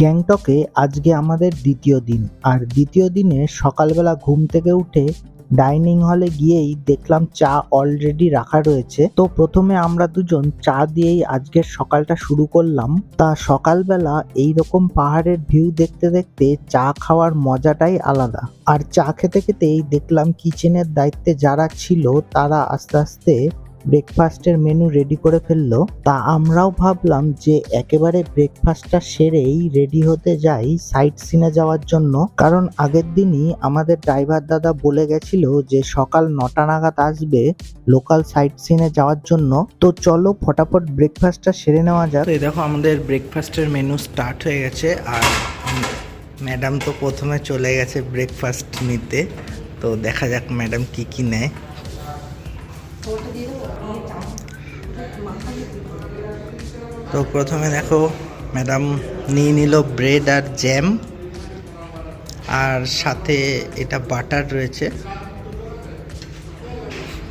গ্যাংটকে আজকে আমাদের দ্বিতীয় দিন। আর দ্বিতীয় দিনে সকালবেলা ঘুম থেকে উঠে ডাইনিং হলে গিয়েই দেখলাম চা অলরেডি রাখা রয়েছে। তো প্রথমে আমরা দুজন চা দিয়েই আজকের সকালটা শুরু করলাম। তা সকালবেলা এই রকম পাহাড়ের ভিউ দেখতে দেখতে চা খাওয়ার মজাটাই আলাদা। আর চা খেতে খেতেই দেখলাম কিচেনের দায়িত্বে যারা ছিল তারা আস্তে আস্তে ব্রেকফাস্টের মেনু রেডি করে ফেলল তা আমরাও ভাবলাম যে একেবারে ব্রেকফাস্টটা সেরেই রেডি হতে যাই সাইট সিনে যাওয়ার জন্য। কারণ আগের দিনই আমাদের ড্রাইভার দাদা বলে গেছিল যে সকাল নটা নাগাদ আসবে লোকাল সাইট সিনে যাওয়ার জন্য। তো চলো ফটাফট ব্রেকফাস্টটা সেরে নেওয়া যাক। এই দেখো আমাদের ব্রেকফাস্টের মেনু স্টার্ট হয়ে গেছে আর ম্যাডাম তো প্রথমে চলে গেছে ব্রেকফাস্ট নিতে। তো দেখা যাক ম্যাডাম কি কি নেয়। তো প্রথমে দেখো ম্যাডাম নিয়ে নিল ব্রেড আর জ্যাম আর সাথে এটা বাটার রয়েছে।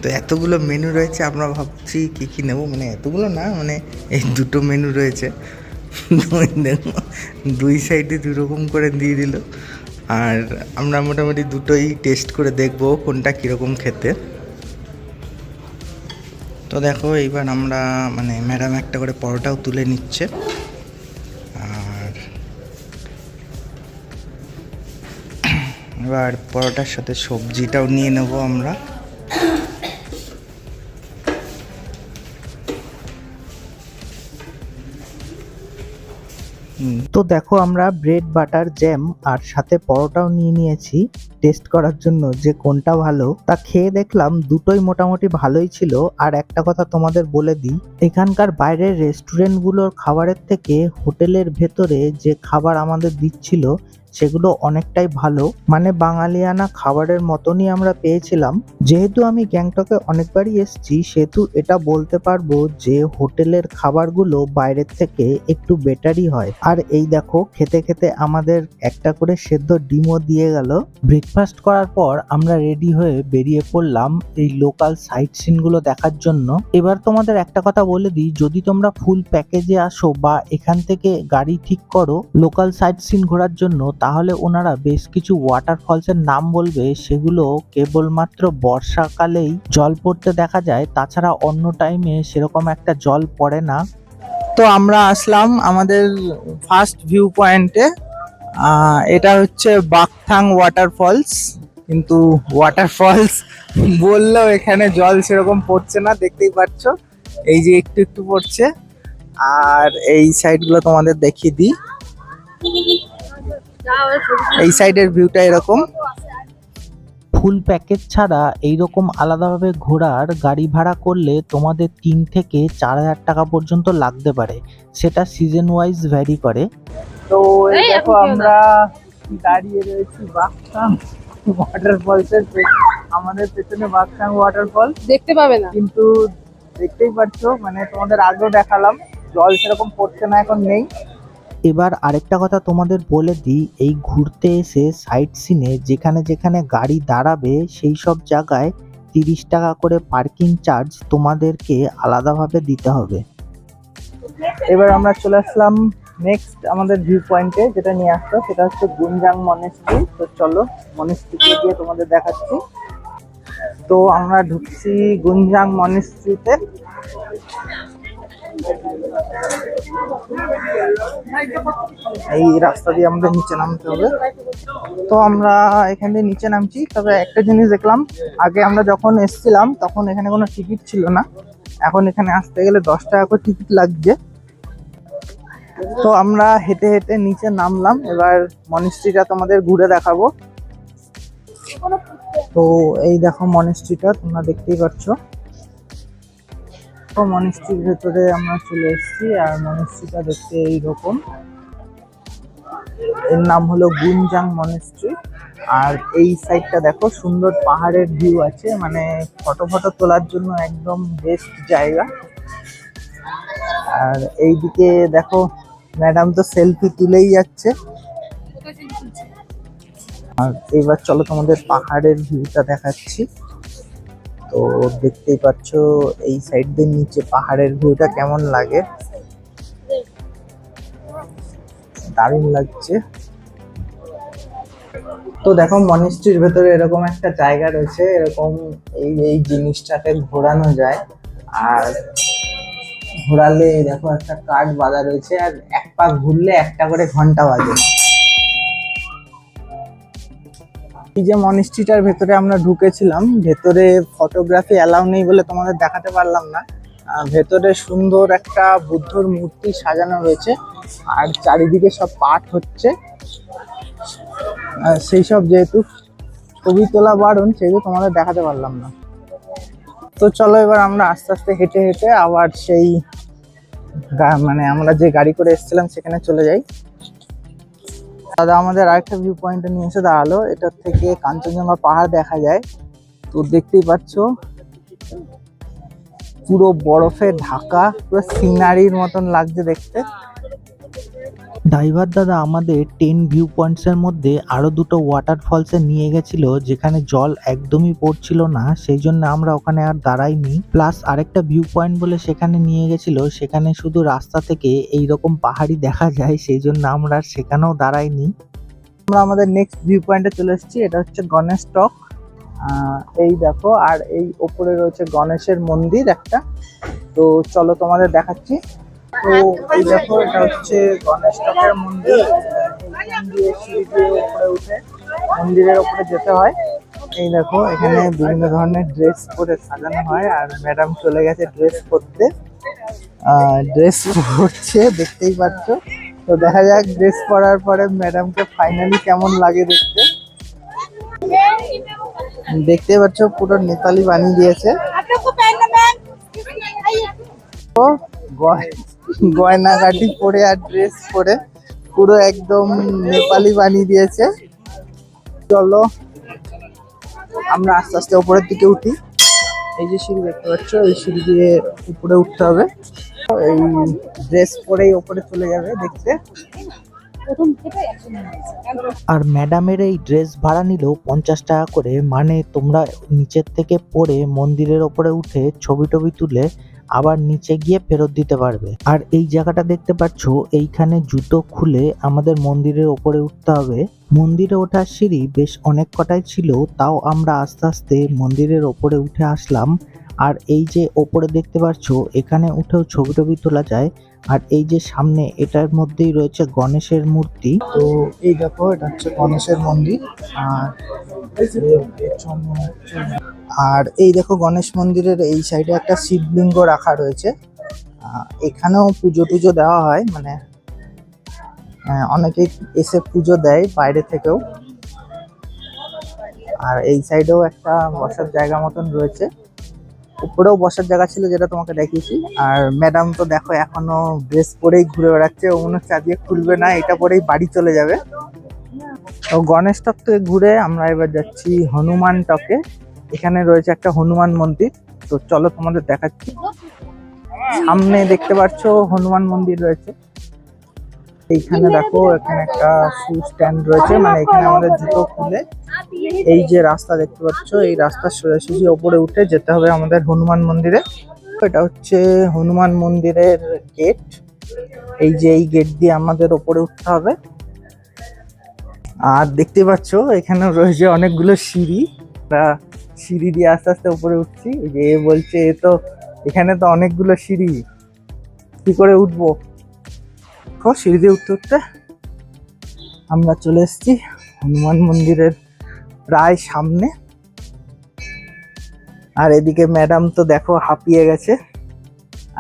তো এতগুলো মেনু রয়েছে, আমরা ভাবছি কি কি নেব? মানে এতগুলো না মানে এই দুটো মেনু রয়েছে। দুই সাইডে দু রকম করে দিয়ে দিল। আর আমরা মোটামুটি দুটোই টেস্ট করে দেখব কোনটা কীরকম খেতে। তো দেখো, এইবার আমরা মানে ম্যাডাম একটা করে পরোটাও তুলে নিচ্ছে। আর এবার পরোটার সাথে সবজিটাও নিয়ে নেব আমরা। তো দেখো, আমরা ব্রেড বাটার জ্যাম আর সাথে পরোটাও নিয়ে নিয়েছি। টেস্ট করার জন্য যে কোনটা ভালো, তা খেয়ে দেখলাম দুটোই মোটামুটি ভালোই ছিল। আর একটা কথা তোমাদের বলে দিই, এখানকার বাইরের রেস্টুরেন্টগুলোর খাবারের থেকে হোটেলের ভেতরে যে খাবার আমাদের দিচ্ছিল, সেগুলো অনেকটাই ভালো। মানে বাঙালিয়ানা খাবারের মতনই আমরা পেয়েছিলাম। যেহেতু আমি গ্যাংটকে অনেকবারই এসেছি, সেহেতু এটা বলতে পারব যে হোটেলের খাবারগুলো বাইরের থেকে একটু বেটারই হয়। আর এই দেখো, খেতে খেতে আমাদের একটা করে সেদ্ধ ডিমও দিয়ে গেল। ব্রেকফাস্ট করার পর আমরা রেডি হয়ে বেরিয়ে পড়লাম এই লোকাল সাইট সিনগুলো দেখার জন্য। এবার তোমাদের একটা কথা বলে দিই, যদি তোমরা ফুল প্যাকেজে আসো বা এখান থেকে গাড়ি ঠিক করো লোকাল সাইট সিন ঘোরার জন্য, তাহলে ওনারা বেশ কিছু ওয়াটারফলসের নাম বলবে। সেগুলো কেবলমাত্র বর্ষাকালেই জল পড়তে দেখা যায়। তাছাড়া অন্য টাইমে সেরকম একটা জল পড়ে না। তো আমরা আসলাম আমাদের ফার্স্ট ভিউ পয়েন্টে এটা হচ্ছে বাকথাং ওয়াটারফলস কিন্তু ওয়াটারফলস বললেও এখানে জল সেরকম পড়ছে না, দেখতেই পাচ্ছ। এই যে একটু একটু পড়ছে। আর এই সাইডগুলো তোমাদের দেখিয়ে দিই। এই সাইডের ভিউটা এরকম। ফুল প্যাকেজ ছাড়া এইরকম আলাদাভাবে ঘোরার গাড়ি ভাড়া করলে তোমাদের তিন থেকে চার হাজার টাকা পর্যন্ত লাগতে পারে। সেটা সিজন ওয়াইজ ভ্যারি করে। তো এই দেখো আমরা দাঁড়িয়ে রয়েছি বাকসাং ওয়াটারফলসের আমাদের পেছনে বাকসাং ওয়াটারফল দেখতে পাবে না। কিন্তু দেখতেই পাচ্ছ মানে তোমাদের আগেও দেখালাম জল সেরকম পড়ছে না এখন নেই। এবার আরেকটা কথা তোমাদের বলে দিই এই ঘুরতে এসে সাইট সিনে যেখানে যেখানে গাড়ি দাঁড়াবে সেই সব জায়গায় তিরিশ টাকা করে পার্কিং চার্জ তোমাদেরকে আলাদাভাবে দিতে হবে। এবার আমরা চলে আসলাম নেক্সট আমাদের ভিউ পয়েন্টে যেটা নিয়ে আসতো সেটা হচ্ছে গুঞ্জাং মনেস্ট্রি তো চলো মনেস্ট্রিতে গিয়ে তোমাদের দেখাচ্ছি। তো আমরা ঢুকছি গুঞ্জাং মনেস্ট্রিতে এই রাস্তা দিয়ে আমাদের নিচে নামতে হবে। তো আমরা এখান দিয়ে নিচে নামছি, তবে একটা জিনিস দেখলাম, আগে আমরা যখন এসছিলাম, তখন এখানে কোনো টিকিট ছিল না। এখন এখানে আসতে গেলে দশ টাকা করে টিকিট লাগছে। তো আমরা হেঁটে হেঁটে নিচে নামলাম। এবার মনিস্ট্রিটা তোমাদের ঘুরে দেখাবো। তো এই দেখো মনিস্ট্রিটা তোমরা দেখতেই পাচ্ছ। তো মনিস্ট্রির ভেতরে আমরা চলে এসেছি, আর মনিস্ট্রিটা দেখতে এইরকম। এর নাম হলো গুনজাং মনেস্ট্রি আর এই সাইডটা দেখো, সুন্দর পাহাড়ের ভিউ আছে। মানে ফটো ফটো তোলার জন্য একদম বেস্ট জায়গা। আর এইদিকে দেখো ম্যাডাম তো সেলফি তুলেই যাচ্ছে। আর এবার চলো তোমাদের পাহাড়ের ভিউটা দেখাচ্ছি। তো দেখতেই পাচ্ছ, এই সাইড দিয়ে নিচে পাহাড়ের ভিউটা কেমন লাগে? দারুণ লাগছে। তো দেখো মনিস্ট্রির ভেতরে এরকম একটা জায়গা রয়েছে, এরকম এই এই জিনিসটাকে ঘোরানো যায়। আর ঘোরালে দেখো একটা কাঠ বাঁধা রয়েছে আর এক পা ঘুরলে একটা করে ঘণ্টা বাজে। এই যে মনিস্ট্রিটার ভেতরে আমরা ঢুকেছিলাম, ভেতরে ফটোগ্রাফি অ্যালাউ নেই বলে তোমাদের দেখাতে পারলাম না। ভেতরে সুন্দর একটা বুদ্ধর মূর্তি সাজানো রয়েছে, আর চারিদিকে সব পাঠ হচ্ছে। সেই সব যেহেতু ছবি তোলা বারণ, সেহেতু তোমাদের দেখাতে পারলাম না। তো চলো এবার আমরা আস্তে আস্তে হেঁটে হেঁটে আবার সেই মানে আমরা যে গাড়ি করে এসেছিলাম সেখানে চলে যাই। দাদা, আমাদের আরেকটা ভিউ পয়েন্টে নিয়ে এসে দাঁড়াল। এটার থেকে কাঞ্চনজঙ্ঘা পাহাড় দেখা যায়। তো দেখতেই পাচ্ছ, পুরো বরফে ঢাকা, পুরো সিনারির মতন লাগছে দেখতে। ড্রাইভার দাদা আমাদের টেন ভিউ পয়েন্টসের মধ্যে আরও দুটো ওয়াটারফলসে নিয়ে গেছিল, যেখানে জল একদমই পড়ছিল না, সেই জন্য আমরা ওখানে আর দাঁড়াইনি। প্লাস আরেকটা ভিউ পয়েন্ট বলে সেখানে নিয়ে গেছিল, সেখানে শুধু রাস্তা থেকে এই রকম পাহাড়ি দেখা যায়, সেই জন্য আমরা আর সেখানেও দাঁড়াইনি। আমরা আমাদের নেক্সট ভিউ পয়েন্টে চলে এসেছি, এটা হচ্ছে গণেশ টক এই দেখো, আর এই ওপরে রয়েছে গণেশের মন্দির একটা। তো চলো তোমাদের দেখাচ্ছি। তো এই দেখো এটা হচ্ছে গণেশ মন্দির উপরে উঠে মন্দিরের উপরে যেতে হয়। এই দেখো এখানে বিভিন্ন ধরনের ড্রেস পরে সাজানো হয় আর ম্যাডাম চলে গেছে ড্রেস পরতে। ড্রেস পরছে দেখতেই পাচ্ছ। তো দেখা যাক ড্রেস পরার পরে ম্যাডামকে ফাইনালি কেমন লাগে দেখতে। দেখতে পাচ্ছ পুরো নেপালি বানিয়ে দিয়েছে। ও গয়নাগাটি পরে আর ড্রেস পরে পুরো একদম নেপালি বানিয়ে দিয়েছে। চলো, আমরা আস্তে আস্তে উপরের দিকে উঠি। এই যে সিঁড়ি দেখতে পাচ্ছ, এই সিঁড়ি দিয়ে উপরে উঠতে হবে। এই ড্রেস পরেই উপরে চলে যাবে দেখতে। আর ম্যাডামের এই ড্রেস ভাড়া নিল পঞ্চাশ টাকা করে। মানে তোমরা নিচের থেকে পরে মন্দিরের ওপরে উঠে ছবি টবি তুলে আবার নিচে গিয়ে ফেরত দিতে পারবে। আর এই জায়গাটা দেখতে পাচ্ছ, এইখানে জুতো খুলে আমাদের মন্দিরের ওপরে উঠতে হবে। মন্দিরে ওঠার সিঁড়ি বেশ অনেক কটাই ছিল, তাও আমরা আস্তে আস্তে মন্দিরের ওপরে উঠে আসলাম। আর এই যে ওপরে দেখতে পাচ্ছ, এখানে উঠেও ছবি টবি তোলা যায়। আর এই যে সামনে এটার মধ্যেই রয়েছে গণেশের মূর্তি। তো এই দেখো, এটা হচ্ছে গণেশের মন্দির। আর আর এই দেখো, গণেশ মন্দিরের এই সাইডে একটা শিবলিঙ্গ রাখা রয়েছে। এখানেও পুজো টুজো দেওয়া হয় মানে অনেকে এসে পুজো দেয় বাইরে থেকেও। আর এই সাইডেও একটা বসার জায়গা মতন রয়েছে। উপরেও বসার জায়গা ছিল যেটা তোমাকে দেখিয়েছি। আর ম্যাডাম তো দেখো এখনও ড্রেস পরেই ঘুরে বেড়াচ্ছে, ও মনে হচ্ছে খুলবে না, এটা পরেই বাড়ি চলে যাবে। তো গণেশ টক থেকে ঘুরে আমরা এবার যাচ্ছি হনুমান টকে এখানে রয়েছে একটা হনুমান মন্দির। তো চলো তোমাদের দেখাচ্ছি। সামনে দেখতে পাচ্ছ হনুমান মন্দির রয়েছে। এইখানে দেখো এখানে একটা শু স্ট্যান্ড রয়েছে মানে এখানে আমাদের জুতো খুলে এই যে রাস্তা দেখতে পাচ্ছ, এই রাস্তার সোজাসুজি ওপরে উঠে যেতে হবে আমাদের হনুমান মন্দিরে। এটা হচ্ছে হনুমান মন্দিরের গেট এই যে এই গেট দিয়ে আমাদের ওপরে উঠতে হবে। আর দেখতে পাচ্ছ এখানে রয়েছে অনেকগুলো সিঁড়ি। সিঁড়ি দিয়ে আস্তে আস্তে উপরে উঠছি। যে বলছে, এ তো, এখানে তো অনেকগুলো সিঁড়ি। কি করে উঠবো? সিঁড়ি দিয়ে উঠতে উঠতে আমরা চলে এসেছি হনুমান মন্দিরের প্রায় সামনে। আর এদিকে ম্যাডাম তো দেখো হাঁপিয়ে গেছে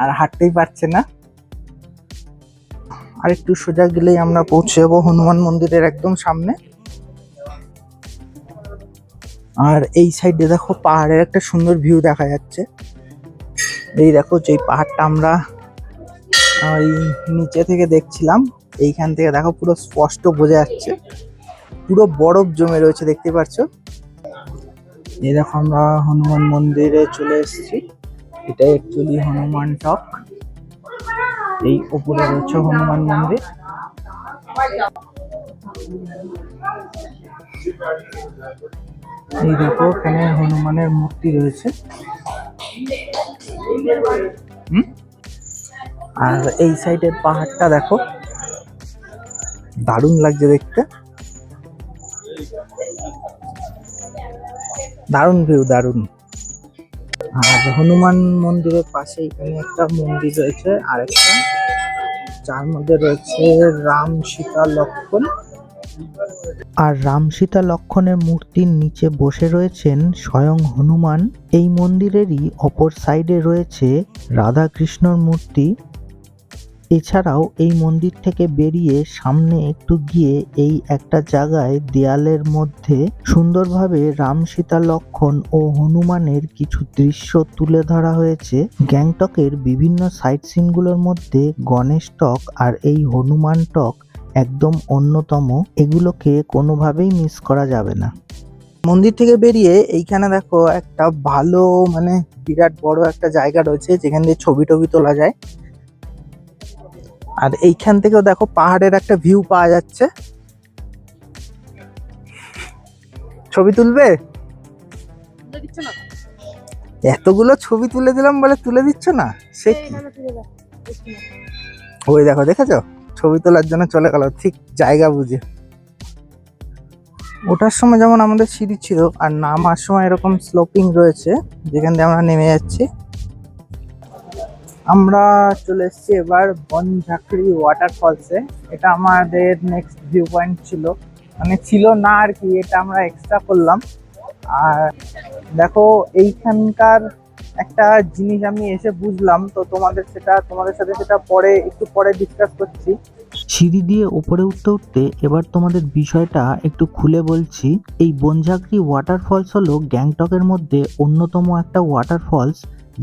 আর হাঁটতেই পারছে না। আর একটু সোজা গেলেই আমরা পৌঁছে যাব হনুমান মন্দিরের একদম সামনে। আর এই সাইডে দেখো পাহাড়ের একটা সুন্দর ভিউ দেখা যাচ্ছে। এই দেখো যে পাহাড়টা আমরা ওই নিচে থেকে দেখছিলাম, এইখান থেকে দেখো পুরো স্পষ্ট বোঝা যাচ্ছে। পুরো বরফ জমে রয়েছে, দেখতে পাচ্ছ? এই দেখো আমরা হনুমান মন্দিরে চলে এসেছি। এটা অ্যাকচুয়ালি হনুমান টক এই উপরে রয়েছে হনুমান মন্দির। এই দেখো, এখানে হনুমানের মূর্তি রয়েছে? আর এই সাইডের পাহাড়টা দেখো। দারুণ লাগছে দেখতে। দারুণ ভিউ দারুণ। আর হনুমান মন্দিরের পাশে এখানে একটা মন্দির রয়েছে আর একটা যার মধ্যে রয়েছে রাম সীতা লক্ষণ। আর রাম সীতা লক্ষণের মূর্তির নিচে বসে রয়েছেন স্বয়ং হনুমান। এই মন্দিরেরই অপর সাইডে রয়েছে রাধা কৃষ্ণর মূর্তি। এছাড়াও এই মন্দির থেকে বেরিয়ে সামনে একটু গিয়ে এই একটা জায়গায় দেয়ালের মধ্যে সুন্দরভাবে রাম সীতা লক্ষণ ও হনুমানের কিছু দৃশ্য তুলে ধরা হয়েছে। গ্যাংটকের বিভিন্ন সাইট সিনগুলোর মধ্যে গণেশ টক আর এই হনুমান টক একদম অন্যতম। এগুলোকে কোনোভাবেই মিস করা যাবে না। মন্দির থেকে বেরিয়ে এইখানে দেখো একটা ভালো মানে বিরাট বড় একটা জায়গা রয়েছে, যেখান দিয়ে ছবি টবি তোলা যায়। আর এইখান থেকেও দেখো পাহাড়ের একটা ভিউ পাওয়া যাচ্ছে। ছবি তুলবে? এতগুলো ছবি তুলে দিলাম বলে তুলে দিচ্ছ না? সে কি। ওই দেখো দেখেছ? ছবি তোলার জন্য চলে গেল ঠিক জায়গা বুঝে। ওঠার সময় যেমন আমাদের সিঁড়ি ছিল আর নামার সময় এরকম স্লোপিং রয়েছে যেখান দিয়ে আমরা নেমে যাচ্ছি। আমরা চলে এসেছি এবার বনঝাকড়ি ওয়াটারফলসে এটা আমাদের নেক্সট ভিউ পয়েন্ট ছিল। মানে ছিল না আর কি, এটা আমরা এক্সট্রা করলাম। আর দেখো, এইখানকার একটা জিনিস আমি এসে বুঝলাম, তো তোমাদের সেটা, তোমাদের সাথে সেটা পরে, একটু পরে ডিসকাস করছি। সিঁড়ি দিয়ে উপরে উঠতে উঠতে এবার তোমাদের বিষয়টা একটু খুলে বলছি। এই বনঝাগড়ি ওয়াটারফলস হলো গ্যাংটকের মধ্যে অন্যতম একটা ওয়াটারফলস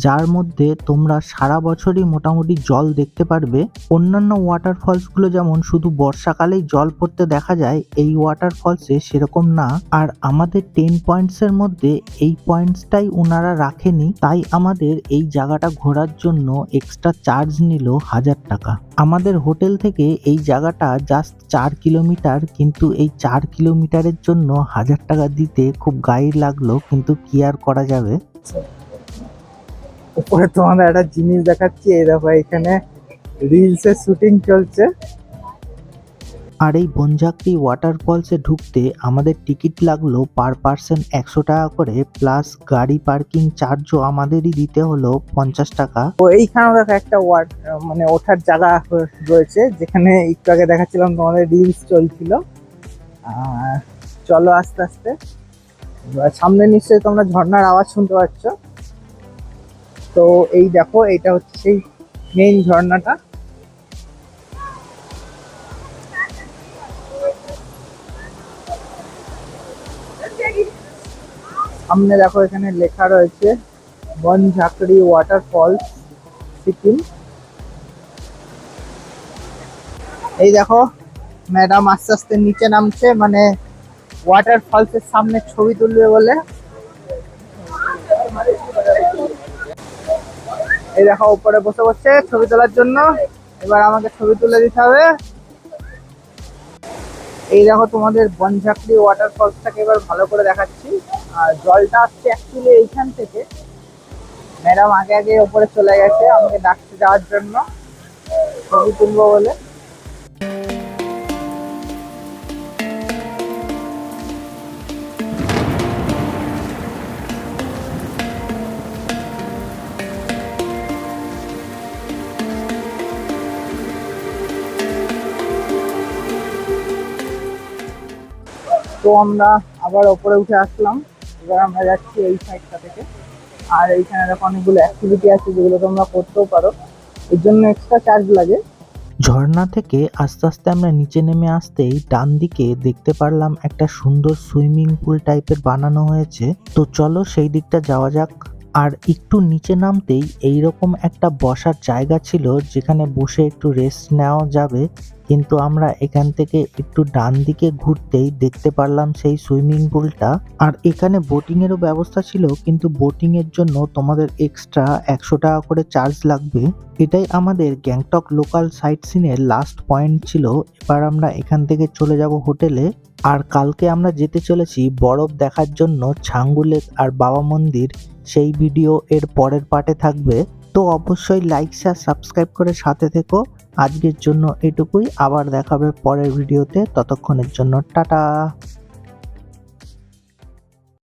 যার মধ্যে তোমরা সারা বছরই মোটামুটি জল দেখতে পারবে। অন্যান্য ওয়াটারফলসগুলো যেমন শুধু বর্ষাকালেই জল পড়তে দেখা যায়, এই ওয়াটারফলসে সেরকম না। আর আমাদের টেন পয়েন্টসের মধ্যে এই পয়েন্টসটাই ওনারা রাখেনি, তাই আমাদের এই জায়গাটা ঘোরার জন্য এক্সট্রা চার্জ নিল হাজার টাকা। আমাদের হোটেল থেকে এই জায়গাটা জাস্ট চার কিলোমিটার, কিন্তু এই চার কিলোমিটারের জন্য হাজার টাকা দিতে খুব গায়ে লাগল, কিন্তু কি আর করা যাবে? উপরে তোমাদের একটা জিনিস দেখাচ্ছি এই দেখো এখানে রিলস এর শুটিং চলছে। আর এই বনঝাকড়ি ওয়াটারফলসে ঢুকতে আমাদের টিকিট লাগল পার পার্সন একশো টাকা করে প্লাস গাড়ি পার্কিং চার্জও আমাদেরই দিতে হলো পঞ্চাশ টাকা। তো এইখানে দেখো একটা ওয়াট মানে ওঠার জায়গা রয়েছে যেখানে একটু আগে দেখাচ্ছিলাম তোমাদের রিলস চলছিল। আর চলো আস্তে আস্তে। সামনে নিশ্চয়ই তোমরা ঝর্ণার আওয়াজ শুনতে পাচ্ছ। তো এই দেখো, এইটা হচ্ছে সেই মেইন ঝর্ণাটা। সামনে দেখো, এখানে লেখা রয়েছে বনঝাকড়ি ওয়াটারফলস সিকিম। এই দেখো ম্যাডাম আস্তে আস্তে নিচে নামছে মানে ওয়াটারফলসের সামনে ছবি তুলবে বলে। এই দেখো, উপরে বসে বসে ছবি তোলার জন্য। এবার আমাকে ছবি তুলে দিতে হবে। এই দেখো, তোমাদের বনঝাকড়ি ওয়াটারফলসটাকে এবার ভালো করে দেখাচ্ছি। আর জলটা আসছে অ্যাকচুয়ালি এইখান থেকে। ম্যাডাম আগে আগে ওপরে চলে গেছে, আমাকে ডাকতে যাওয়ার জন্য। ছবি তুলবো বলে। তো আমরা আবার ওপরে উঠে আসলাম। এবার আমরা যাচ্ছি এই সাইডটা থেকে। আর এইখানে দেখো অনেকগুলো অ্যাক্টিভিটি আছে যেগুলো তোমরা করতেও পারো। এর জন্য এক্সট্রা চার্জ লাগে। ঝর্ণা থেকে আস্তে আস্তে আমরা নিচে নেমে আসতেই ডান দিকে দেখতে পারলাম একটা সুন্দর সুইমিং পুল টাইপের বানানো হয়েছে। তো চলো সেই দিকটা যাওয়া যাক। আর একটু নিচে নামতেই এইরকম একটা বসার জায়গা ছিল যেখানে বসে একটু রেস্ট নেওয়া যাবে। কিন্তু আমরা এখান থেকে একটু ডান দিকে ঘুরতেই দেখতে পারলাম সেই সুইমিং পুলটা। আর এখানে বোটিং এরও ব্যবস্থা ছিল, কিন্তু বোটিং এর জন্য তোমাদের এক্সট্রা একশো টাকা করে চার্জ লাগবে। এটাই আমাদের গ্যাংটক লোকাল সাইট সিনের লাস্ট পয়েন্ট ছিল। এবার আমরা এখান থেকে চলে যাব হোটেলে। আর কালকে আমরা যেতে চলেছি বরফ দেখার জন্য ছাঙ্গু লেক আর বাবা মন্দির। সেই ভিডিও এর পরের পার্টে থাকবে। তো অবশ্যই লাইক শেয়ার সাবস্ক্রাইব করে সাথে থেকো। আজকের জন্য এটুকুই আবার দেখাবে পরের ভিডিওতে ততক্ষণের জন্য টাটা।